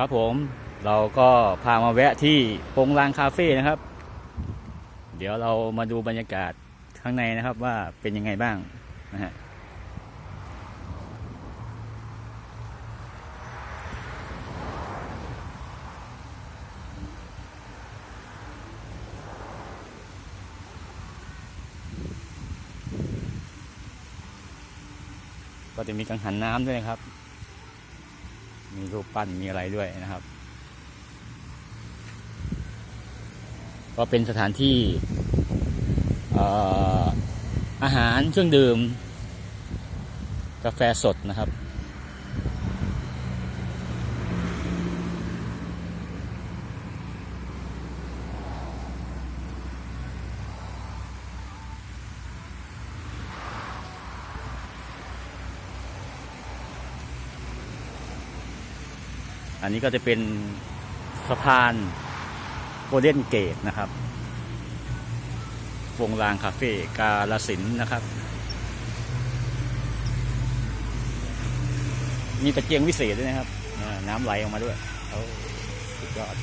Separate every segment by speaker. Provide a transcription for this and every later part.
Speaker 1: ครับผมเราก็พามาแวะที่ปงลางคาเฟ่นะครับ เดี๋ยวเรามาดูบรรยากาศข้างในนะครับว่าเป็นยังไงบ้างนะฮะก็จะมีกังหันน้ำด้วยครับ มีรูปปั้นมีอะไรด้วยนะครับ ก็เป็นสถานที่เอ่ออาหารเครื่องดื่ม กาแฟสดนะครับ อันนี้ก็จะเป็นสะพานโกลเด้นเกตนะครับ วงรางคาเฟ่กาลสินนะครับ มีตะเกียงวิเศษด้วยนะครับ น้ำไหลออกมาด้วยเอาสุดยอด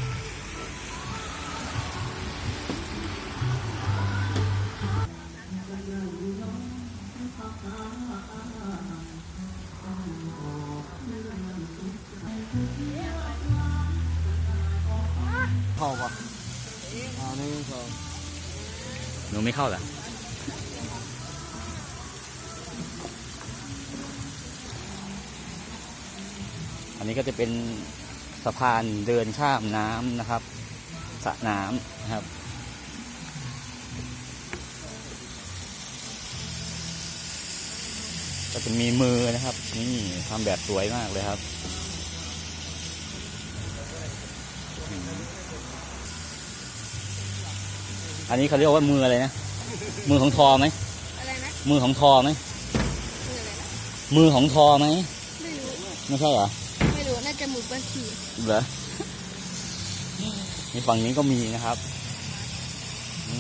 Speaker 2: ปะอ่าหนึ่งสอง
Speaker 1: หนูไม่เข้าเหรออันนี้ก็จะเป็นสะพานเดินข้ามน้ำนะครับสระน้ำนะครับก็จะมีมือนะครับ นี่ทำแบบสวยมากเลยครับ อืมอันนี้เขาเรียกว่ามืออะไรนะ มือของทอไหม
Speaker 3: อะไรนะ
Speaker 1: มือของทอไหม
Speaker 3: คืออะไรนะ
Speaker 1: มือของทอไหม
Speaker 3: ไม่รู้
Speaker 1: ไม่ใช่เหรอ
Speaker 3: ไม่รู้ น่าจะหมุนบัญชี
Speaker 1: เหรอนี่ฝั่งนี้ก็มีนะครับ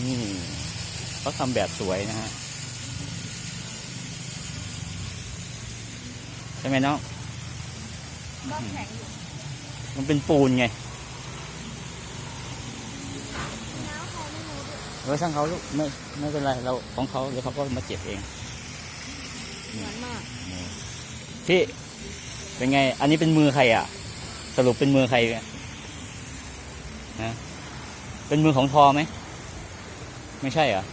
Speaker 1: นี่เขาทำแบบสวยนะฮะ ใช่ไหมน้อง
Speaker 3: ก็แข็งอยู่
Speaker 1: มันเป็นปูนไง
Speaker 3: น้ำเขาไม่รู้ด้วย
Speaker 1: เออช่างเขาลูกไม่ไม่เป็นไรเราของเขาเดี๋ยวเขาก็มาเจ็บเอง
Speaker 3: เหมือนมาก
Speaker 1: พี่เป็นไง อันนี้เป็นมือใครอะ สรุปเป็นมือใครเนี่ยฮะเป็นมือของทอไหม ไม่ใช่เหรอ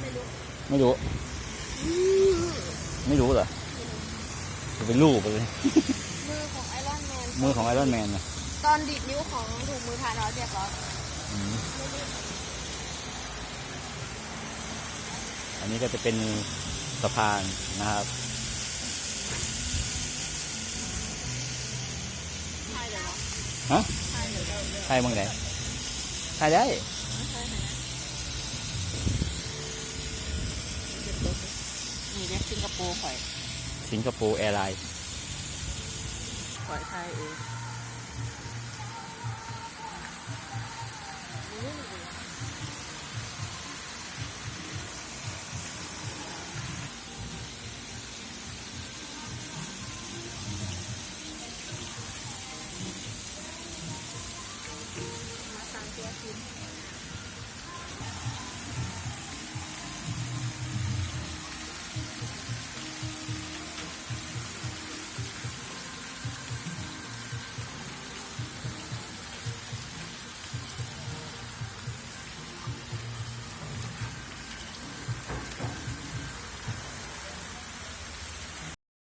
Speaker 3: ไม่รู้
Speaker 1: ไม่รู้ไม่รู้เหรอจะเป็นรูปไปเลย
Speaker 3: มือของไอรอนแมน
Speaker 1: มือของไอรอนแมนนะ
Speaker 3: ตอนดีดนิ้วของถูกมือทานอสเรียบร้อย
Speaker 1: อืมอั นนี้ก็จะเป็นสะพานนะครับ
Speaker 3: ใช่เหรอ
Speaker 1: ฮะ
Speaker 3: ใช่เลย
Speaker 1: ใช่บ้งไหนใช่ได้
Speaker 3: นี่เรียกสิงคโปร์ข่อย
Speaker 1: สิงคโปร์แอร์ไลน์
Speaker 3: ข่อยไทยเอง